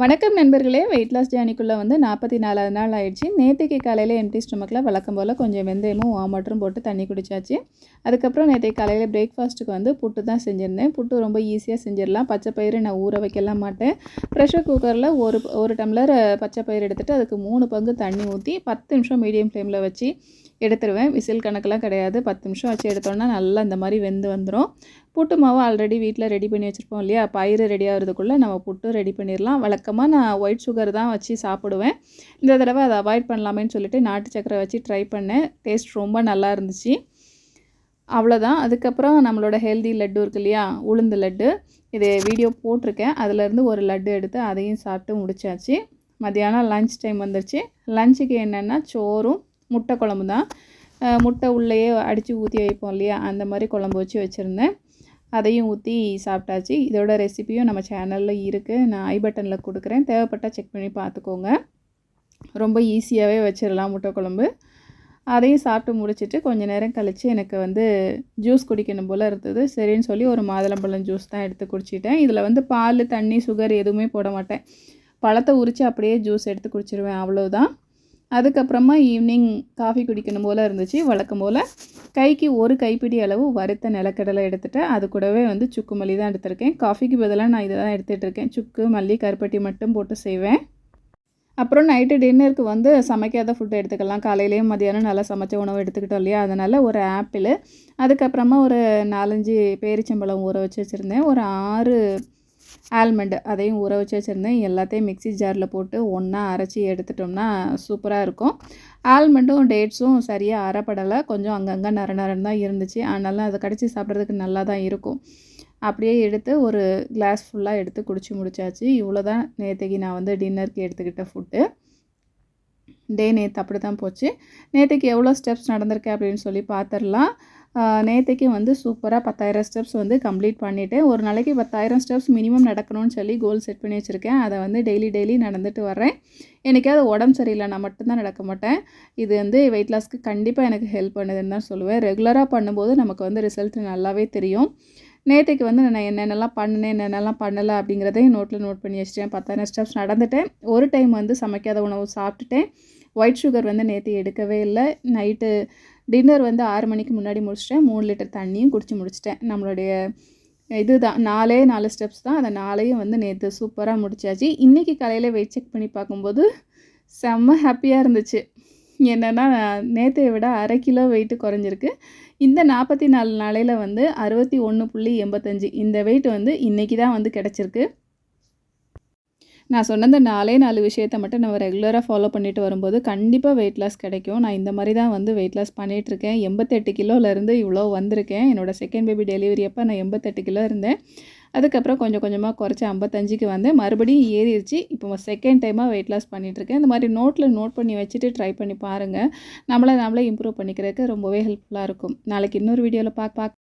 வணக்கம் நண்பர்களே. Weight loss ஜேர்னிக்குள்ளே வந்து நாற்பத்தி நாலாவது நாள் ஆயிடுச்சு. நேற்றுக்கு காலையில் எம்டி ஸ்டொமக்கில் வழக்கம் போல் கொஞ்சம் வெந்தயமும் வாமட்டரும் போட்டு தண்ணி குடிச்சாச்சு. அதுக்கப்புறம் நேற்றுக்கு காலையில் பிரேக்ஃபாஸ்ட்டுக்கு வந்து புட்டு தான் செஞ்சுருந்தேன். புட்டு ரொம்ப ஈஸியாக செஞ்சிடலாம். பச்சை பயிறு நான் ஊற வைக்கலாம் மாட்டேன். ப்ரெஷர் குக்கரில் ஒரு ஒரு டம்ளர் பச்சை பயிர் எடுத்துகிட்டு அதுக்கு மூணு பங்கு தண்ணி ஊற்றி பத்து நிமிஷம் மீடியம் ஃப்ளேமில் வச்சு எடுத்துருவேன். விசில் கணக்கெலாம் கிடையாது. பத்து நிமிஷம் வச்சு எடுத்தோன்னா நல்லா இந்த மாதிரி வெந்து வந்துடும் புட்டு மாவு ஆல்ரெடி வீட்டில் ரெடி பண்ணி வச்சுருப்போம் இல்லையா? பயிறு ரெடி ஆகிறதுக்குள்ளே நம்ம புட்டு ரெடி பண்ணிடலாம். வழக்கமாக நான் ஒயிட் சுகர் தான் வச்சு சாப்பிடுவேன். இந்த தடவை அதை அவாய்ட் பண்ணலாமேன்னு சொல்லிட்டு நாட்டு சக்கரை வச்சு ட்ரை பண்ணேன். டேஸ்ட் ரொம்ப நல்லா இருந்துச்சு. அவ்வளோதான் அதுக்கப்புறம் நம்மளோட ஹெல்தி லட்டு இருக்கு இல்லையா? உளுந்து லட்டு. இது வீடியோ போட்டிருக்கேன். அதுலேருந்து ஒரு லட்டு எடுத்து அதையும் சாப்பிட்டு முடிச்சாச்சு. மத்தியானம் லன்ச் டைம் வந்துருச்சு. லஞ்சுக்கு என்னென்னா சோறும் முட்டை குழம்பு தான். முட்டை உள்ளேயே அடித்து ஊற்றி வைப்போம் இல்லையா? அந்த மாதிரி குழம்பு வச்சு வச்சுருந்தேன். அதையும் ஊற்றி சாப்பிட்டாச்சு. இதோட ரெசிபியும் நம்ம சேனலில் இருக்குது நான் ஐ பட்டனில் கொடுக்குறேன். தேவைப்பட்டால் செக் பண்ணி பார்த்துக்கோங்க. ரொம்ப ஈஸியாகவே வச்சிடலாம் முட்டை குழம்பு. அதையும் சாப்பிட்டு முடிச்சுட்டு கொஞ்ச நேரம் கழித்து எனக்கு வந்து ஜூஸ் குடிக்கணும் போல் இருந்தது. சரின்னு சொல்லி ஒரு மாதுளம்பழம் ஜூஸ் தான் எடுத்து குடிச்சிட்டேன். இதில் வந்து பால் தண்ணி சுகர் எதுவுமே போட மாட்டேன். பழத்தை உரித்து அப்படியே ஜூஸ் எடுத்து குடிச்சிருவேன். அவ்வளோதான் அதுக்கப்புறமா ஈவினிங் காஃபி குடிக்கணும் போல் இருந்துச்சு. வழக்கம் போல் கைக்கு ஒரு கைப்பிடி அளவு வறுத்த நிலக்கடலை எடுத்துகிட்டு அது கூடவே வந்து சுக்கு மல்லி தான் எடுத்திருக்கேன். காஃபிக்கு பதிலாக நான் இதை தான் எடுத்துகிட்டு இருக்கேன். சுக்கு மல்லி கருப்பட்டி மட்டும் போட்டு செய்வேன். அப்புறம் நைட்டு டின்னருக்கு வந்து சமைக்காத ஃபுட்டு எடுத்துக்கலாம். காலையிலேயும் மதியானம் நல்லா சமைச்ச உணவு எடுத்துக்கிட்டோம் இல்லையா? அதனால் ஒரு ஆப்பிள் அதுக்கப்புறமா ஒரு நாலஞ்சு பேரிச்சம்பழம் ஊற வச்சு வச்சுருந்தேன். ஒரு ஆறு ஆல்மண்டு அதையும் ஊற வச்சு வச்சுருந்தேன். எல்லாத்தையும் மிக்சி ஜாரில் போட்டு ஒன்றா அரைச்சி எடுத்துட்டோம்னா சூப்பராக இருக்கும். ஆல்மண்டும் டேட்ஸும் சரியாக அரைப்படலை. கொஞ்சம் அங்கங்கே நர நரன் தான் இருந்துச்சு. ஆனாலும் அதை கடிச்சு சாப்பிட்றதுக்கு நல்லா தான் இருக்கும். அப்படியே எடுத்து ஒரு கிளாஸ் ஃபுல்லாக எடுத்து குடிச்சு முடிச்சாச்சு. இவ்வளோ தான் நேற்றுக்கு நான் வந்து டின்னருக்கு எடுத்துக்கிட்ட ஃபுட்டு டே நேற்று அப்படி தான் போச்சு. நேற்றுக்கு எவ்வளோ ஸ்டெப்ஸ் நடந்திருக்கேன் அப்படின்னு சொல்லி பார்த்துடலாம் நேற்றுக்கு வந்து சூப்பராக பத்தாயிரம் ஸ்டெப்ஸ் வந்து கம்ப்ளீட் பண்ணிவிட்டேன் ஒரு நாளைக்கு பத்தாயிரம் ஸ்டெப்ஸ் மினிமம் நடக்கணும்னு சொல்லி கோல் செட் பண்ணி வச்சுருக்கேன். அதை வந்து டெய்லி டெய்லி நடந்துட்டு வரேன் அது உடம்பு சரியில்லை நான் மட்டும்தான் நடக்க மாட்டேன். இது வந்து வெயிட் லாஸ்க்கு கண்டிப்பாக எனக்கு ஹெல்ப் பண்ணுதுன்னு தான் சொல்லுவேன். ரெகுலராக பண்ணும்போது நமக்கு வந்து ரிசல்ட் நல்லாவே தெரியும். நேற்றுக்கு வந்து நான் என்னென்னலாம் பண்ணினேன் என்னென்னலாம் பண்ணலை அப்படிங்கிறதையும் நோட்டில் நோட் பண்ணி வச்சிட்டேன். பத்தாயிரம் ஸ்டெப்ஸ் நடந்துட்டேன். ஒரு டைம் வந்து சமைக்காத உணவு சாப்பிட்டுட்டேன். ஒயிட் சுகர் வந்து நேற்று எடுக்கவே இல்லை. நைட்டு டின்னர் வந்து ஆறு மணிக்கு முன்னாடி முடிச்சிட்டேன். மூணு லிட்டர் தண்ணியும் குடிச்சு முடிச்சிட்டேன். நம்மளுடைய இது தான் நாலே நாலு ஸ்டெப்ஸ் தான். அந்த நாளையும் வந்து நேற்று சூப்பராக முடிச்சாச்சு. இன்றைக்கி காலையில் வெயிட் செக் பண்ணி பார்க்கும்போது செம்ம ஹாப்பியாக இருந்துச்சு. என்னென்னா நேற்றைய விட அரை கிலோ வெயிட்டு குறைஞ்சிருக்கு. இந்த நாற்பத்தி நாலு நாளையில் வந்து அறுபத்தி ஒன்று புள்ளி எண்பத்தஞ்சு. இந்த வெயிட் வந்து இன்றைக்கி தான் வந்து கிடச்சிருக்கு. நான் சொன்ன இந்த நாலே நாலு விஷயத்தை மட்டும் நம்ம ரெகுலராக ஃபாலோ பண்ணிட்டு வரும்போது கண்டிப்பாக வெயிட் லாஸ் கிடைக்கும். நான் இந்த மாதிரி தான் வந்து வெயிட் லாஸ் பண்ணிகிட்ருக்கேன் எண்பத்தெட்டு கிலோலேருந்து இவ்வளோ வந்திருக்கேன். என்னோடய செகண்ட் பேபி டெலிவரி அப்போ நான் எண்பத்தெட்டு கிலோ இருந்தேன். அதுக்கப்புறம் கொஞ்சம் கொஞ்சமாக குறைச்சி ஐம்பத்தஞ்சுக்கு வந்தேன் மறுபடியும் ஏறிடுச்சு. இப்போ செகண்ட் டைமாக வெயிட் லாஸ் பண்ணிகிட்ருக்கேன் இந்த மாதிரி நோட்டில் நோட் பண்ணி வச்சுட்டு ட்ரை பண்ணி பாருங்கள் நம்மளை நம்மளே இம்ப்ரூவ் பண்ணிக்கிறதுக்கு ரொம்பவே ஹெல்ப்ஃபுல்லாக இருக்கும். நாளைக்கு இன்னொரு வீடியோவில் பார்க்க பார்க்க